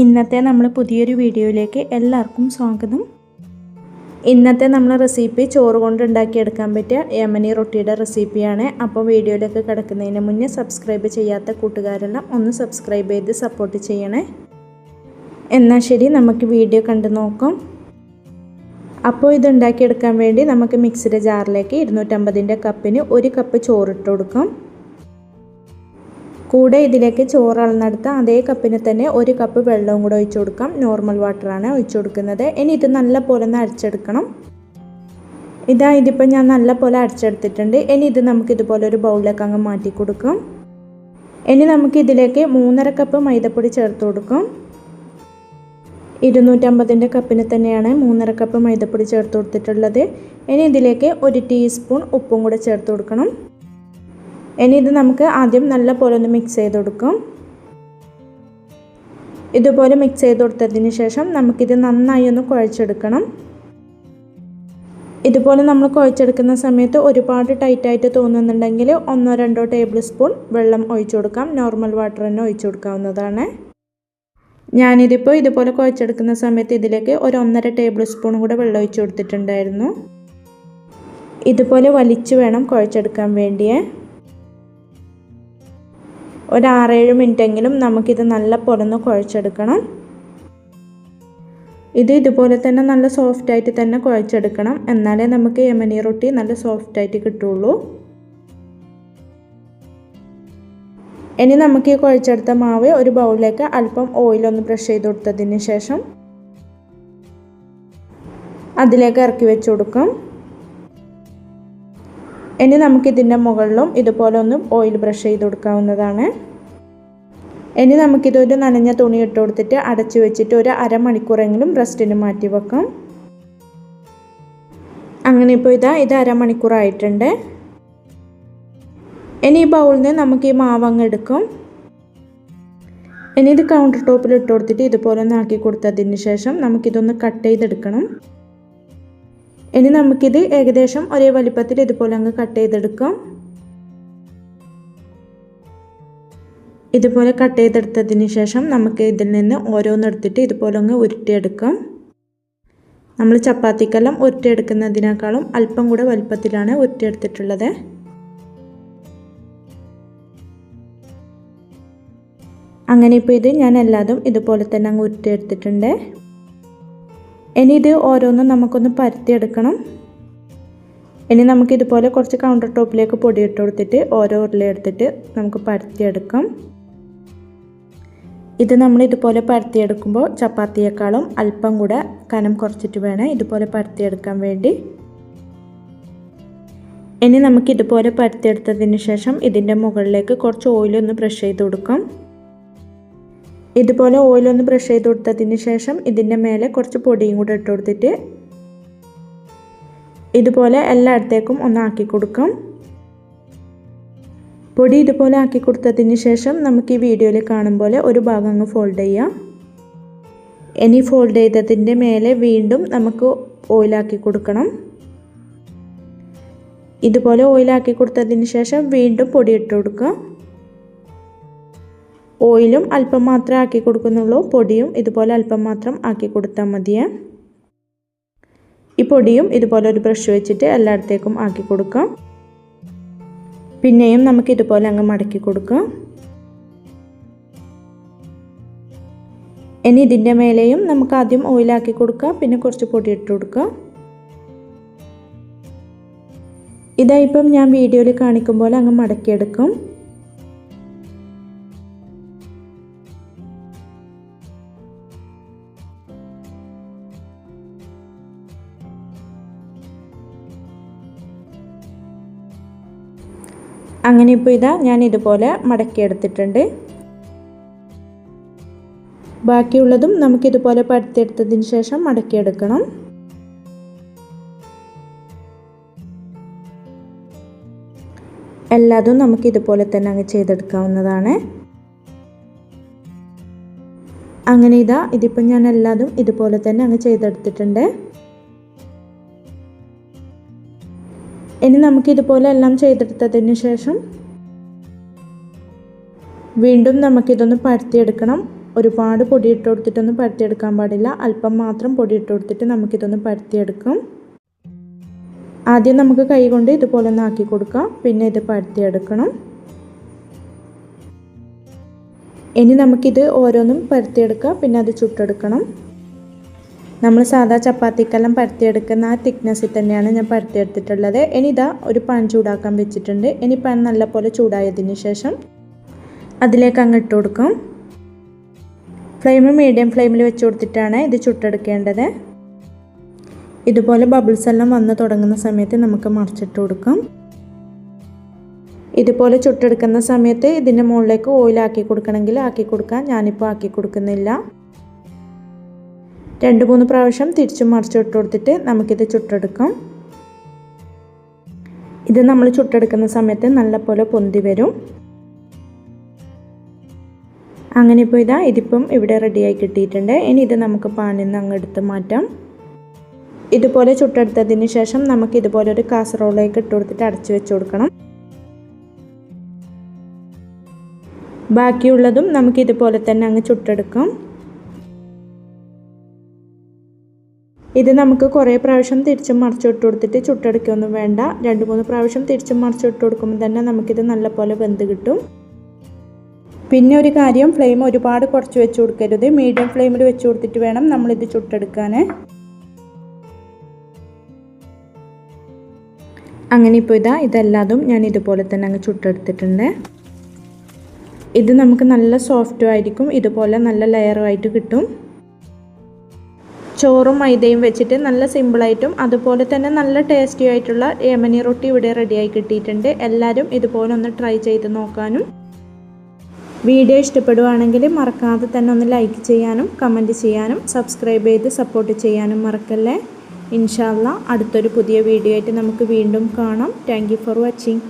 ഇന്നത്തെ നമ്മൾ പുതിയൊരു വീഡിയോയിലേക്ക് എല്ലാവർക്കും സ്വാഗതം. ഇന്നത്തെ നമ്മൾ റെസിപ്പി ചോറ് കൊണ്ട് ഉണ്ടാക്കിയെടുക്കാൻ പറ്റിയ യമനി റൊട്ടിയുടെ റെസിപ്പിയാണ്. അപ്പോൾ വീഡിയോയിലേക്ക് കിടക്കുന്നതിന് മുന്നേ സബ്സ്ക്രൈബ് ചെയ്യാത്ത കൂട്ടുകാരെല്ലാം ഒന്ന് സബ്സ്ക്രൈബ് ചെയ്ത് സപ്പോർട്ട് ചെയ്യണേ. എന്നാൽ ശരി നമുക്ക് വീഡിയോ കണ്ടു നോക്കാം. അപ്പോൾ ഇത് ഉണ്ടാക്കിയെടുക്കാൻ വേണ്ടി നമുക്ക് മിക്സിയുടെ ജാറിലേക്ക് ഇരുന്നൂറ്റമ്പതിന്റെ കപ്പിന് ഒരു കപ്പ് ചോറിട്ട് കൊടുക്കാം. കൂടെ ഇതിലേക്ക് ചോറ് അതേ കപ്പിന് തന്നെ ഒരു കപ്പ് വെള്ളവും കൂടെ ഒഴിച്ചു കൊടുക്കാം. നോർമൽ വാട്ടറാണ് ഒഴിച്ചു കൊടുക്കുന്നത്. ഇനി ഇത് നല്ല പോലെ ഒന്ന് അരച്ചെടുക്കണം. ഇതാ ഇതിപ്പോൾ ഞാൻ നല്ല പോലെ അരച്ചെടുത്തിട്ടുണ്ട്. ഇനി ഇത് നമുക്ക് ഇതുപോലെ ഒരു ബൗളിലേക്ക് അങ്ങ് മാറ്റി കൊടുക്കാം. ഇനി നമുക്ക് ഇതിലേക്ക് മൂന്നര കപ്പ് മൈദപ്പൊടി ചേർത്ത് കൊടുക്കാം. ഇരുന്നൂറ്റമ്പതിന്റെ കപ്പിന് തന്നെയാണ് മൂന്നര കപ്പ് മൈദപ്പൊടി ചേർത്ത് കൊടുത്തിട്ടുള്ളത്. ഇനി ഇതിലേക്ക് ഒരു ടീസ്പൂൺ ഉപ്പും കൂടെ ചേർത്ത് കൊടുക്കണം. ഇനി ഇത് നമുക്ക് ആദ്യം നല്ല പോലെ ഒന്ന് മിക്സ് ചെയ്ത് കൊടുക്കും. ഇതുപോലെ മിക്സ് ചെയ്ത് കൊടുത്തതിന് ശേഷം നമുക്കിത് നന്നായി ഒന്ന് കുഴച്ചെടുക്കണം. ഇതുപോലെ നമ്മൾ കുഴച്ചെടുക്കുന്ന സമയത്ത് ഒരുപാട് ടൈറ്റായിട്ട് തോന്നുന്നുണ്ടെങ്കിൽ ഒന്നോ രണ്ടോ ടേബിൾ സ്പൂൺ വെള്ളം ഒഴിച്ചു കൊടുക്കാം. നോർമൽ വാട്ടർ തന്നെ ഒഴിച്ചു കൊടുക്കാവുന്നതാണ്. ഞാനിതിപ്പോൾ ഇതുപോലെ കുഴച്ചെടുക്കുന്ന സമയത്ത് ഇതിലേക്ക് ഒരു ഒന്നര ടേബിൾ സ്പൂൺ കൂടെ വെള്ളം ഒഴിച്ചു കൊടുത്തിട്ടുണ്ടായിരുന്നു. ഇതുപോലെ വലിച്ചു വേണം കുഴച്ചെടുക്കാൻ വേണ്ടിയേ. ഒരു ആറേഴ് മിനിറ്റെങ്കിലും നമുക്കിത് നല്ല പൊടന്ന് കുഴച്ചെടുക്കണം. ഇത് ഇതുപോലെ തന്നെ നല്ല സോഫ്റ്റായിട്ട് തന്നെ കുഴച്ചെടുക്കണം. എന്നാലേ നമുക്ക് യമനി റൊട്ടി നല്ല സോഫ്റ്റായിട്ട് കിട്ടുള്ളൂ. ഇനി നമുക്ക് ഈ കുഴച്ചെടുത്ത മാവ് ഒരു ബൗളിലേക്ക് അല്പം ഓയിലൊന്ന് ബ്രഷ് ചെയ്ത് കൊടുത്തതിന് ശേഷം അതിലേക്ക് ഇറക്കി വെച്ച് കൊടുക്കാം. ഇനി നമുക്കിതിന്റെ മുകളിലും ഇതുപോലെ ഒന്ന് ഓയിൽ ബ്രഷ് ചെയ്ത് കൊടുക്കാവുന്നതാണ്. ഇനി നമുക്കിതൊരു നനഞ്ഞ തുണി ഇട്ട് കൊടുത്തിട്ട് അടച്ചു വെച്ചിട്ട് ഒരു അരമണിക്കൂറെങ്കിലും റെസ്റ്റിന് മാറ്റി വെക്കാം. അങ്ങനെ ഇപ്പോൾ ഇതാ ഇത് അരമണിക്കൂറായിട്ടുണ്ട്. ഇനി ഈ ബൗളിൽ നിന്ന് നമുക്ക് ഈ മാവങ്ങ് എടുക്കും. ഇനി ഇത് കൗണ്ടർ ടോപ്പിൽ ഇട്ട് കൊടുത്തിട്ട് ഇതുപോലെ ഒന്ന് ആക്കി കൊടുത്തതിന് ശേഷം നമുക്കിതൊന്ന് കട്ട് ചെയ്തെടുക്കണം. ഇനി നമുക്കിത് ഏകദേശം ഒരേ വലിപ്പത്തിൽ ഇതുപോലെ അങ്ങ് കട്ട് ചെയ്തെടുക്കാം. ഇതുപോലെ കട്ട് ചെയ്തെടുത്തതിന് ശേഷം നമുക്ക് ഇതിൽ നിന്ന് ഓരോന്നെടുത്തിട്ട് ഇതുപോലെ അങ്ങ് ഉരുട്ടിയെടുക്കാം. നമ്മൾ ചപ്പാത്തിക്കെല്ലാം ഉരുട്ടിയെടുക്കുന്നതിനേക്കാളും അല്പം കൂടെ വലിപ്പത്തിലാണ് ഉരുട്ടിയെടുത്തിട്ടുള്ളത്. അങ്ങനെ ഇപ്പോൾ ഇത് ഞാൻ എല്ലാതും ഇതുപോലെ തന്നെ അങ്ങ് ഉരുട്ടിയെടുത്തിട്ടുണ്ട്. ഇനി ഇത് ഓരോന്നും നമുക്കൊന്ന് പരത്തിയെടുക്കണം. ഇനി നമുക്ക് ഇതുപോലെ കുറച്ച് കൗണ്ടർ ടോപ്പിലേക്ക് പൊടി ഇട്ട് കൊടുത്തിട്ട് ഓരോ ഉരുളയെടുത്തിട്ട് നമുക്ക് പരത്തിയെടുക്കാം. ഇത് നമ്മൾ ഇതുപോലെ പരത്തിയെടുക്കുമ്പോൾ ചപ്പാത്തിയേക്കാളും അല്പം കൂടെ കനം കുറച്ചിട്ട് വേണം ഇതുപോലെ പരത്തിയെടുക്കാൻ വേണ്ടി. ഇനി നമുക്ക് ഇതുപോലെ പരത്തിയെടുത്തതിന് ശേഷം ഇതിന്റെ മുകളിലേക്ക് കുറച്ച് ഓയിലൊന്ന് ബ്രഷ് ചെയ്ത് കൊടുക്കാം. ഇതുപോലെ ഓയിലൊന്ന് ബ്രഷ് ചെയ്ത് കൊടുത്തതിന് ശേഷം ഇതിന്റെ മേലെ കുറച്ച് പൊടിയും കൂടെ ഇട്ട് കൊടുത്തിട്ട് ഇതുപോലെ എല്ലായിടത്തേക്കും ഒന്ന് ആക്കി കൊടുക്കും. പൊടി ഇതുപോലെ ആക്കി കൊടുത്തതിന് ശേഷം നമുക്ക് ഈ വീഡിയോയിൽ കാണും പോലെ ഒരു ഭാഗം അങ്ങ് ഫോൾഡ് ചെയ്യാം. ഇനി ഫോൾഡ് ചെയ്തതിന്റെ മേലെ വീണ്ടും നമുക്ക് ഓയിലാക്കി കൊടുക്കണം. ഇതുപോലെ ഓയിലാക്കി കൊടുത്തതിന് ശേഷം വീണ്ടും പൊടി ഇട്ട് കൊടുക്കുക ഓയിലും അല്പം മാത്രമേ ആക്കി കൊടുക്കുന്നുള്ളൂ. പൊടിയും ഇതുപോലെ അല്പം മാത്രം ആക്കി കൊടുത്താൽ മതിയേ. ഈ പൊടിയും ഇതുപോലെ ഒരു ബ്രഷ് വെച്ചിട്ട് എല്ലായിടത്തേക്കും ആക്കി കൊടുക്കാം. പിന്നെയും നമുക്ക് ഇതുപോലെ അങ്ങ് മടക്കി കൊടുക്കാം. ഇനി ഇതിന്റെ മേലെയും നമുക്ക് ആദ്യം ഓയിലാക്കി കൊടുക്കാം. പിന്നെ കുറച്ച് പൊടി ഇട്ട് കൊടുക്കാം. ഇതായിപ്പം ഞാൻ വീഡിയോയിൽ കാണിക്കും പോലെ അങ്ങ് മടക്കിയെടുക്കും. അങ്ങനെ ഇപ്പോൾ ഇതാ ഞാൻ ഇതുപോലെ മടക്കിയെടുത്തിട്ടുണ്ട് ബാക്കിയുള്ളതും നമുക്കിതുപോലെ പടുത്തെടുത്തതിന് ശേഷം മടക്കിയെടുക്കണം എല്ലാതും നമുക്ക് ഇതുപോലെ തന്നെ അങ്ങ് ചെയ്തെടുക്കാവുന്നതാണ്. അങ്ങനെ ഇതാ ഇതിപ്പോൾ ഞാൻ എല്ലാതും ഇതുപോലെ തന്നെ അങ്ങ് ചെയ്തെടുത്തിട്ടുണ്ട്. ഇനി നമുക്ക് ഇതുപോലെ എല്ലാം ചെയ്തെടുത്തതിന് ശേഷം വീണ്ടും നമുക്കിതൊന്ന് പരത്തിയെടുക്കണം. ഒരുപാട് പൊടി ഇട്ട് കൊടുത്തിട്ടൊന്നും പരത്തിയെടുക്കാൻ പാടില്ല. അല്പം മാത്രം പൊടി ഇട്ട് കൊടുത്തിട്ട് നമുക്കിതൊന്ന് പരത്തിയെടുക്കും. ആദ്യം നമുക്ക് കൈ കൊണ്ട് ഇതുപോലെ ഒന്ന് ആക്കി കൊടുക്കാം. പിന്നെ ഇത് പരത്തിയെടുക്കണം. ഇനി നമുക്കിത് ഓരോന്നും പരത്തിയെടുക്കാം. പിന്നെ അത് ചുട്ടെടുക്കണം. നമ്മൾ സാധാ ചപ്പാത്തിക്കെല്ലാം പരത്തിയെടുക്കുന്ന ആ തിക്നെസ്സിൽ തന്നെയാണ് ഞാൻ പരത്തിയെടുത്തിട്ടുള്ളത്. ഇനി ഇതാ ഒരു പാൻ ചൂടാക്കാൻ വെച്ചിട്ടുണ്ട്. ഇനി പാൻ നല്ലപോലെ ചൂടായതിന് ശേഷം അതിലേക്ക് അങ്ങ് ഇട്ട് കൊടുക്കും. ഫ്ലെയിം മീഡിയം ഫ്ലെയിമിൽ വെച്ച് കൊടുത്തിട്ടാണ് ഇത് ചുട്ടെടുക്കേണ്ടത്. ഇതുപോലെ ബബിൾസ് എല്ലാം വന്ന് തുടങ്ങുന്ന സമയത്ത് നമുക്ക് മറിച്ചിട്ട് കൊടുക്കും. ഇതുപോലെ ചുട്ടെടുക്കുന്ന സമയത്ത് ഇതിന്റെ മുകളിലേക്ക് ഓയിൽ ആക്കി കൊടുക്കണമെങ്കിൽ ആക്കി കൊടുക്കാം. ഞാനിപ്പോൾ ആക്കി കൊടുക്കുന്നില്ല. രണ്ട് മൂന്ന് പ്രാവശ്യം തിരിച്ചും മറിച്ചിട്ട് കൊടുത്തിട്ട് നമുക്കിത് ചുട്ടെടുക്കാം. ഇത് നമ്മൾ ചുട്ടെടുക്കുന്ന സമയത്ത് നല്ലപോലെ പൊന്തി വരും. അങ്ങനെ ഇപ്പോൾ ഇതാ ഇതിപ്പം ഇവിടെ റെഡിയായി കിട്ടിയിട്ടുണ്ട്. ഇനി ഇത് നമുക്ക് പാനിൽ നിന്ന് അങ്ങ് എടുത്ത് മാറ്റാം. ഇതുപോലെ ചുട്ടെടുത്തതിന് ശേഷം നമുക്ക് ഇതുപോലെ ഒരു കാസറോളിലേക്ക് ഇട്ട് കൊടുത്തിട്ട് അടച്ചു വെച്ച് കൊടുക്കണം. ബാക്കിയുള്ളതും നമുക്ക് ഇതുപോലെ തന്നെ അങ്ങ് ചുട്ടെടുക്കാം. ഇത് നമുക്ക് കുറേ പ്രാവശ്യം തിരിച്ചും മറിച്ചിട്ട് കൊടുത്തിട്ട് ചുട്ടെടുക്കൊന്നും വേണ്ട. രണ്ട് മൂന്ന് പ്രാവശ്യം തിരിച്ചും മറിച്ചിട്ട് കൊടുക്കുമ്പോൾ തന്നെ നമുക്കിത് നല്ലപോലെ വെന്ത് കിട്ടും. പിന്നെ ഒരു കാര്യം ഫ്ലെയിം ഒരുപാട് കുറച്ച് വെച്ച് കൊടുക്കരുത്. മീഡിയം ഫ്ലെയിമിൽ വെച്ച് കൊടുത്തിട്ട് വേണം നമ്മളിത് ചുട്ടെടുക്കാൻ. അങ്ങനെ ഇപ്പോൾ ഇതാ ഇതെല്ലാതും ഞാൻ ഇതുപോലെ തന്നെ അങ്ങ് ചുട്ടെടുത്തിട്ടുണ്ട്. ഇത് നമുക്ക് നല്ല സോഫ്റ്റും ആയിരിക്കും. ഇതുപോലെ നല്ല ലെയറുമായിട്ട് കിട്ടും. ചോറും മൈദയും വെച്ചിട്ട് നല്ല സിമ്പിളായിട്ടും അതുപോലെ തന്നെ നല്ല ടേസ്റ്റി ആയിട്ടുള്ള യമനി റൊട്ടി ഇവിടെ റെഡിയായി കിട്ടിയിട്ടുണ്ട്. എല്ലാവരും ഇതുപോലെ ഒന്ന് ട്രൈ ചെയ്ത് നോക്കാനും. വീഡിയോ ഇഷ്ടപ്പെടുവാണെങ്കിൽ മറക്കാതെ തന്നെ ഒന്ന് ലൈക്ക് ചെയ്യാനും കമന്റ് ചെയ്യാനും സബ്സ്ക്രൈബ് ചെയ്ത് സപ്പോർട്ട് ചെയ്യാനും മറക്കല്ലേ? ഇൻഷാല്ല അടുത്തൊരു പുതിയ വീഡിയോ ആയിട്ട് നമുക്ക് വീണ്ടും കാണാം. Thank for watching